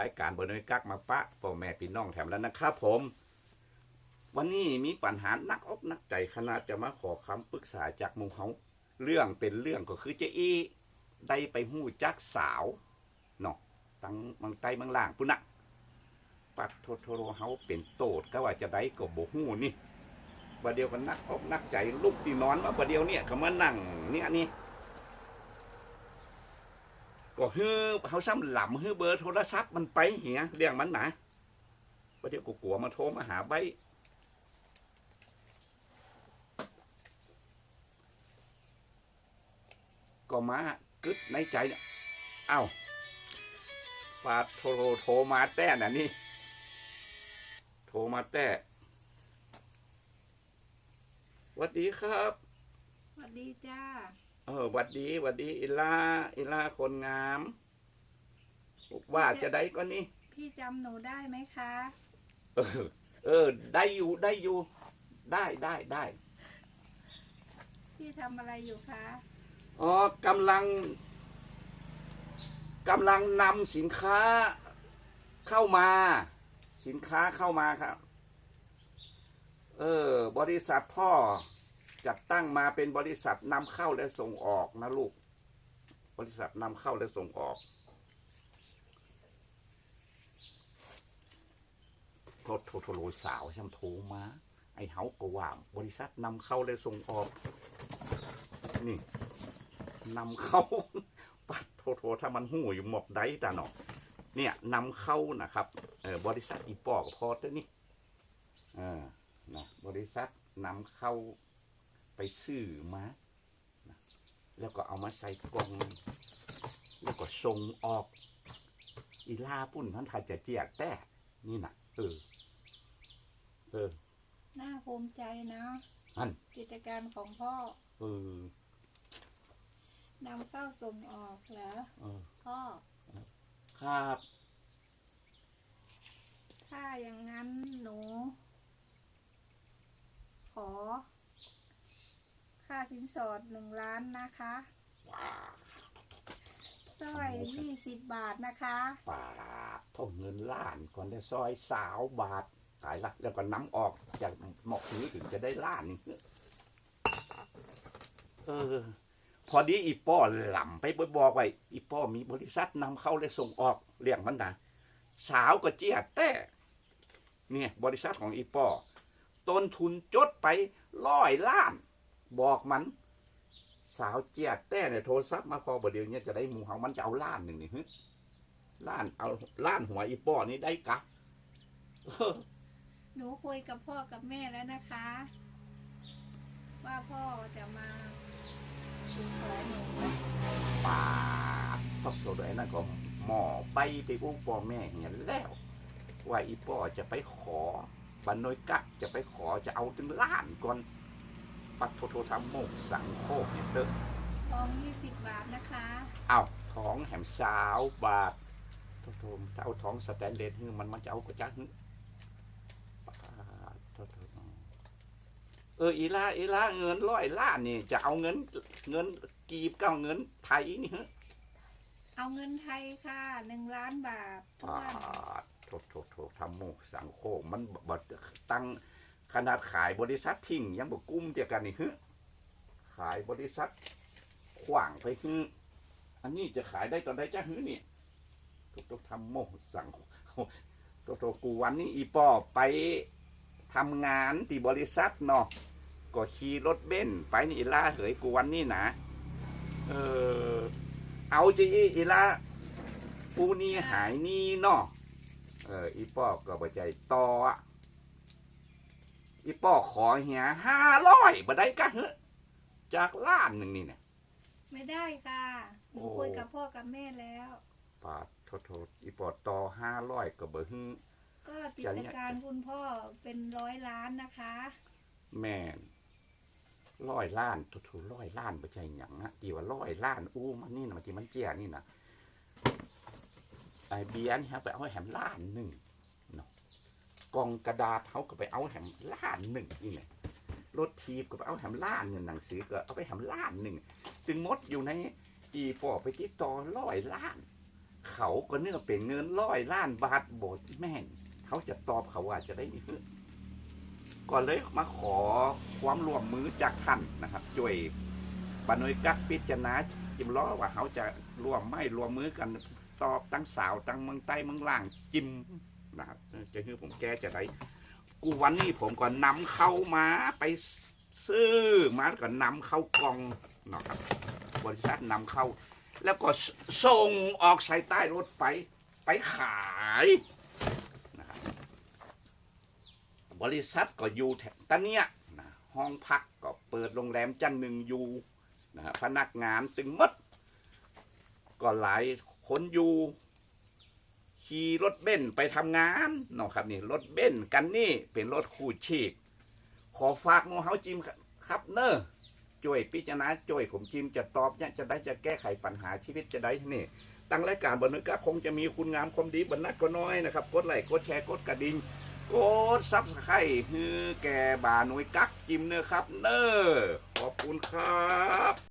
รายการเบอร์น้อยกักมาปะพ่อแม่พี่น้องแถมแล้วนะครับผม วันนี้มีปัญหานักอกนักใจขนาดจะมาขอคำปรึกษาจากมูเฮาเรื่องเป็นเรื่องก็คือเจอีได้ไปหู้จักสาวเนาะตั้งเมังใต้เมังล่างพุ่นนะปัดโทโทโรเฮาเป็นโตดก็ว่าจะได้ก็บ่ฮู้นี่บัดเดี๋ยวกันนักอกนักใจลูกที่นอนมาบัดเดี๋ยวเนี่ยเขามานั่งเนี่ยนี่ ก็ฮือเขาซ้ำหล่ำฮือเบอร์โทรศัพท์มันไปเหียเรื่องมันหนาประเดี๋ยวกูกลัวมาโทรมาหาใบก็มากึดในใจเนี่ยเอ้าปาดโทรโทรมาแต้น่ะนี่ โทรมาแต้หวัสดีครับ สวัสดีจ้า เออหวัดดีหวัดดี อิลาอิลาคนงาม ว่าจะได้ก็นี่ พี่จำหนูได้ไหมคะ เออ เออ ได้อยู่ได้อยู่ ได้ได้ได้ พี่ทำอะไรอยู่คะ อ๋อกำลังกำลังนำสินค้าเข้ามา สินค้าเข้ามาครับ เออ บริษัทพ่อ จัดตั้งมาเป็นบริษัทนำเข้าและส่งออกนะลูก บริษัทนำเข้าและส่งออกรโทโทรโทรสาวช่างโทมาไอเฮาก็ว่าบริษัทนำเข้าและส่งออก นี่นำเข้าปัดโทรโทรถ้ามันหูอยู่หมกได้ตาเนาะเนี่ยนำเข้านะครับเออบริษัทอีปอกพอตัวนี้เออนะบริษัทนำเข้า ไปซื้อมานะแล้วก็เอามาใส่กล่อง แล้วก็ส่งออก อีลาปุ่นท่านขาจะเจียกแต่นี่นะเออ เออ น่าภูมิใจนะอันกิจการของพ่อ เออนำเข้าส่งออกเหรอเออ พ่อ ครับ ถ้าอย่างนั้นหนู ขอ ค่า สินสอดหนึ่งล้านนะคะว้าสร้อยยี่สิบบาทนะคะปาดเท่าเงินล้านก่อนได้ซอยสาวบาทขายละแล้วก็น้ำออกจากหมอกนี้ถึงจะได้ล้านนี่เออ พอดีอีป้อหล่ำไปบอกไว้อีป้อมีบริษัทนำเข้าและส่งออกเรียงมันนะสาวก็เจียแต่เนี่ยบริษัทของอีป้อต้นทุนจดไปร้อยล้าน บอกมัน สาวเจียแต่เนี่ยโทรศัพท์มาพอประเดี๋ยวเนี้จะได้หมูเฮามันจะเอาล้านหนึ่งนี่ฮึล้านเอาล้านหัวอีป้อนี่ได้กะเออหนูคุยกับพ่อกับแม่แล้วนะคะ ว่าพ่อจะมาสู่ขอหนูปาดพบตัวด้วยนั่นก็หมอไปไปอู้พ่อแม่เห็นแล้ว ว่าอีป้อจะไปขอบันนอยกักจะไปขอจะเอาถึงล้านก่อน ปัดโทโททำโมกสังโคกเนี่ยเตอทองยี่สิบบาทนะคะเอาท้องแหมสาวบาทโทโทถ้าเอาท้องสแตนเลสคือมันมันจะเอาก็จักฮึปาดโทโทเอออีลาอีลาเงินร้อยล้านนี่จะเอาเงินเงินกีบก็เอาเงินไทยนี่ฮะเอาเงินไทยค่ะหนึ่งล้านบาททปาวนดโทษโทษโทษทำโมกสังโคกมันบดตั้ง ขนาดขายบริษัททิ้งยังบอกกุ้มเดียวกันนี่ฮึขายบริษัทขวางไปฮึอันนี้จะขายได้ตอนใดจ้าฮึนี่โทษโทษทำโมสั่งโทษโทษกูวันนี้อีปอไปทำงานที่บริษัทเนาะก็ขี่รถเบนซ์ไปนี่อีล่าเหยกูวันนี้นะเออเอาจีอีล่าปูนี่หายนี่เนาะเอออีป้อก็บ่ใจต่อ อะอีป้อขอเหียห้าร้อยบ่ได้กะเฮะจากล้านหนึ่งนี่เนี่ย ไม่ได้ค่ะหนูโอ้ คุยกับพ่อกับแม่แล้ว ปาดโทษโทษอีป้อต่อห้าร้อยก็บ่ฮึก็กิจะจเนี่ยการคุณพ่อเป็นร้อยล้านนะคะ แม่นร้อยล้านโทษโทษร้อยล้านบ่ใจหยังอะตีว่าร้อยล้านอู้มันนี่นะมันที่มันเจียนี่นะไอเบียร์นี่ฮะไปเอาแหมล้านหนึ่งเนาะ กล่องกระดาษเขาก็ไปเอาแหมล้านหนึ่งนี่เนี่ยรถทีบก็ไปเอาแหมล้านหนึ่งหนังสือก็เอาไปแหมล้านหนึ่งจึงมดอยู่ในอีปอไปติดต่อร้อยล้าน เขาก็เนื่อเป็นเงินร้อยล้านบาทโบดแม่น เขาจะตอบเขาว่าจะได้นี่คือก็เลยมาขอความร่วมมือจากท่านนะครับช่วยปนวยกักพิจารณาจิมล้อว่าเขาจะร่วมไม่ร่วมมือกันตอบตั้งสาวตั้งเมืองใต้เมืองล่างจิม นะครับจะคือผมแก้จะได้กูวันนี้ผมก็นำเข้ามาไปซื้อมาก็นำเข้ากล่องนะครับบริษัทนำเข้า แล้วก็ส่งออกใส่ใต้รถไปไปขายนะครับบริษัทก็อยู่แถวตะเนี้ยนะห้องพักก็เปิดโรงแรมจันหนึ่งอยู่นะฮะพนักงานตึงหมดก็หลายคนอยู่ ขี่รถเบนซ์ไปทำงานเนาะครับนี่รถเบนซ์กันนี่เป็นรถคู่ชีพขอฝากหมูเฮาจิมครับเนอะช่วยพิจารณาช่วยผมจิมจะตอบเนี่ยจะได้จะแก้ไขปัญหาชีวิตจะได้นี่ตั้งรายการบนนึกก็คงจะมีคุณงามความดีบรรณัดก็น้อยนะครับ กดไลค์กดแชร์กดกระดิ่งกดซับสไครต์ฮือแก่บาหน่วยกักจิมเนอะครับ เนอขอบคุณครับ